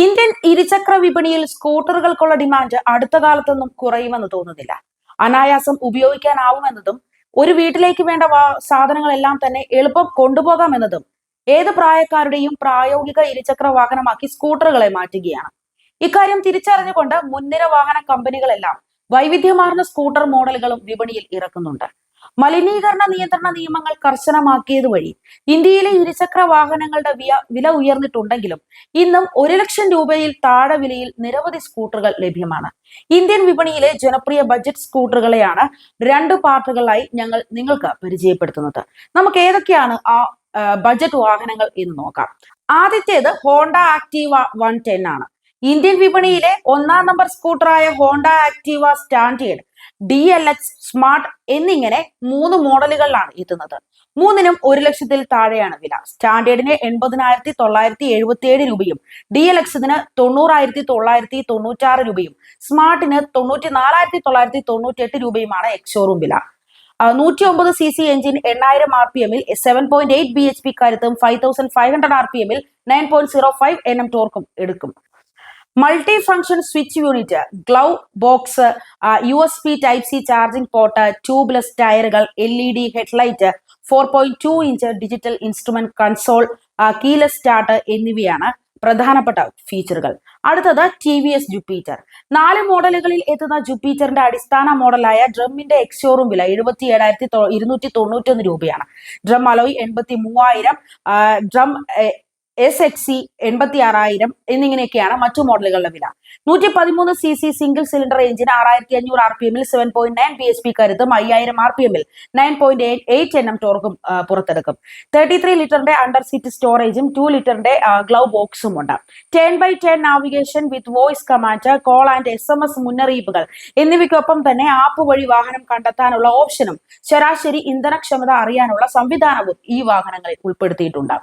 Indian ഇരുചക്ര വിപണിയിൽ സ്കൂട്ടറുകൾക്കുള്ള demand അടുത്ത കാലത്തൊന്നും കുറയുമെന്ന് തോന്നുന്നില്ല. അനായാസം ഉപയോഗിക്കാനാവുമെന്നതും ഒരു വീട്ടിലേക്ക് വേണ്ട സാധനങ്ങളെല്ലാം തന്നെ എളുപ്പം കൊണ്ടുപോകാമെന്നതും ഏത് പ്രായക്കാരുടെയും പ്രായോഗിക ഇരുചക്ര വാഹനമാക്കി സ്കൂട്ടറുകളെ മാറ്റുകയാണ്. ഇക്കാര്യം തിരിച്ചറിഞ്ഞുകൊണ്ട് മുൻനിര വാഹന കമ്പനികളെല്ലാം വൈവിധ്യമാർന്ന സ്കൂട്ടർ മോഡലുകളും വിപണിയിൽ ഇറക്കുന്നുണ്ട്. മലിനീകരണ നിയന്ത്രണ നിയമങ്ങൾ കർശനമാക്കിയത് വഴി ഇന്ത്യയിലെ ഇരുചക്ര വാഹനങ്ങളുടെ വില ഉയർന്നിട്ടുണ്ടെങ്കിലും ഇന്നും ഒരു ലക്ഷം രൂപയിൽ താഴെ വിലയിൽ നിരവധി സ്കൂട്ടറുകൾ ലഭ്യമാണ്. ഇന്ത്യൻ വിപണിയിലെ ജനപ്രിയ ബജറ്റ് സ്കൂട്ടറുകളെയാണ് രണ്ട് പാർട്ടുകളായി ഞങ്ങൾ നിങ്ങൾക്ക് പരിചയപ്പെടുത്തുന്നത്. നമുക്ക് ഏതൊക്കെയാണ് ആ, ബജറ്റ് വാഹനങ്ങൾ എന്ന് നോക്കാം. ആദ്യത്തേത് ഹോണ്ട ആക്റ്റീവ വൺ ടെൻ ആണ്. ഇന്ത്യൻ വിപണിയിലെ ഒന്നാം number സ്കൂട്ടറായ Honda Activa standard D L X smart എന്നിങ്ങനെ മൂന്ന് മോഡലുകളിലാണ് എത്തുന്നത്. മൂന്നിനും ഒരു ലക്ഷത്തിൽ താഴെയാണ് വില. സ്റ്റാൻഡേർഡിന് എൺപതിനായിരത്തി തൊള്ളായിരത്തി എഴുപത്തി ഏഴ് രൂപയും ഡി എൽ എക്സിന് തൊണ്ണൂറായിരത്തി തൊള്ളായിരത്തി തൊണ്ണൂറ്റാറ് രൂപയും സ്മാർട്ടിന് തൊണ്ണൂറ്റി നാലായിരത്തി തൊള്ളായിരത്തി തൊണ്ണൂറ്റി എട്ട് രൂപയുമാണ് എക്സോറൂം വില നൂറ്റി ഒമ്പത് സി സി എഞ്ചിൻ എണ്ണായിരം ആർ പി എമ്മിൽ seven point eight B H P കരുത്തും five thousand five hundred R P എമ്മിൽ nine point zero five N M ടോർക്കും എടുക്കും. Multi function switch unit glove box U S B type C charging port tubeless ടയറുകൾ L E D headlight four point two inch digital instrument console keyless start എന്നിവയാണ് പ്രധാനപ്പെട്ട ഫീച്ചറുകൾ അടുത്തത് T V S Jupiter നാല് മോഡലുകളിൽ എത്തുന്ന ജുപ്പീറ്ററിന്റെ അടിസ്ഥാന മോഡലായ ഡ്രമ്മിന്റെ എക്സോറും വില എഴുപത്തി ഏഴായിരത്തി ഇരുന്നൂറ്റി തൊണ്ണൂറ്റി ഒന്ന് രൂപയാണ്. ഡ്രം അലോയ് എൺപത്തി മൂവായിരം ഡ്രം എസ് എക്സ് സി എൺപത്തി ആറായിരം എന്നിങ്ങനെയൊക്കെയാണ് മറ്റു മോഡലുകളുടെ വില. നൂറ്റി പതിമൂന്ന് C C single cylinder engine ആറായിരത്തി അഞ്ഞൂറ് ആർ പി എമ്മിൽ seven point nine B S P കരുത്തും അയ്യായിരം ആർ പി എമ്മിൽ nine point eight N M ടോർക്കും പുറത്തെടുക്കും. തേർട്ടി ത്രീ ലിറ്ററിന്റെ അണ്ടർ സീറ്റ് സ്റ്റോറേജും ടു ലിറ്ററിന്റെ ഗ്ലൗ ബോക്സും ഉണ്ട്. Ten by ten navigation with voice command call and S M S മുന്നറിയിപ്പുകൾ എന്നിവയ്ക്കൊപ്പം തന്നെ ആപ്പ് വഴി വാഹനം കണ്ടെത്താനുള്ള ഓപ്ഷനും ശരാശരി ഇന്ധനക്ഷമത അറിയാനുള്ള സംവിധാനവും ഈ വാഹനങ്ങളിൽ ഉൾപ്പെടുത്തിയിട്ടുണ്ട്.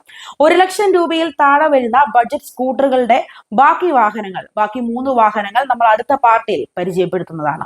ഒരു ലക്ഷം രൂപയിൽ താഴെ വരുന്ന ബഡ്ജറ്റ് സ്കൂട്ടറുകളുടെ ബാക്കി വാഹനങ്ങൾ ബാക്കി മൂന്ന് വാഹനങ്ങൾ നമ്മൾ അടുത്ത പാർട്ടിയിൽ പരിചയപ്പെടുത്തുന്നതാണ്.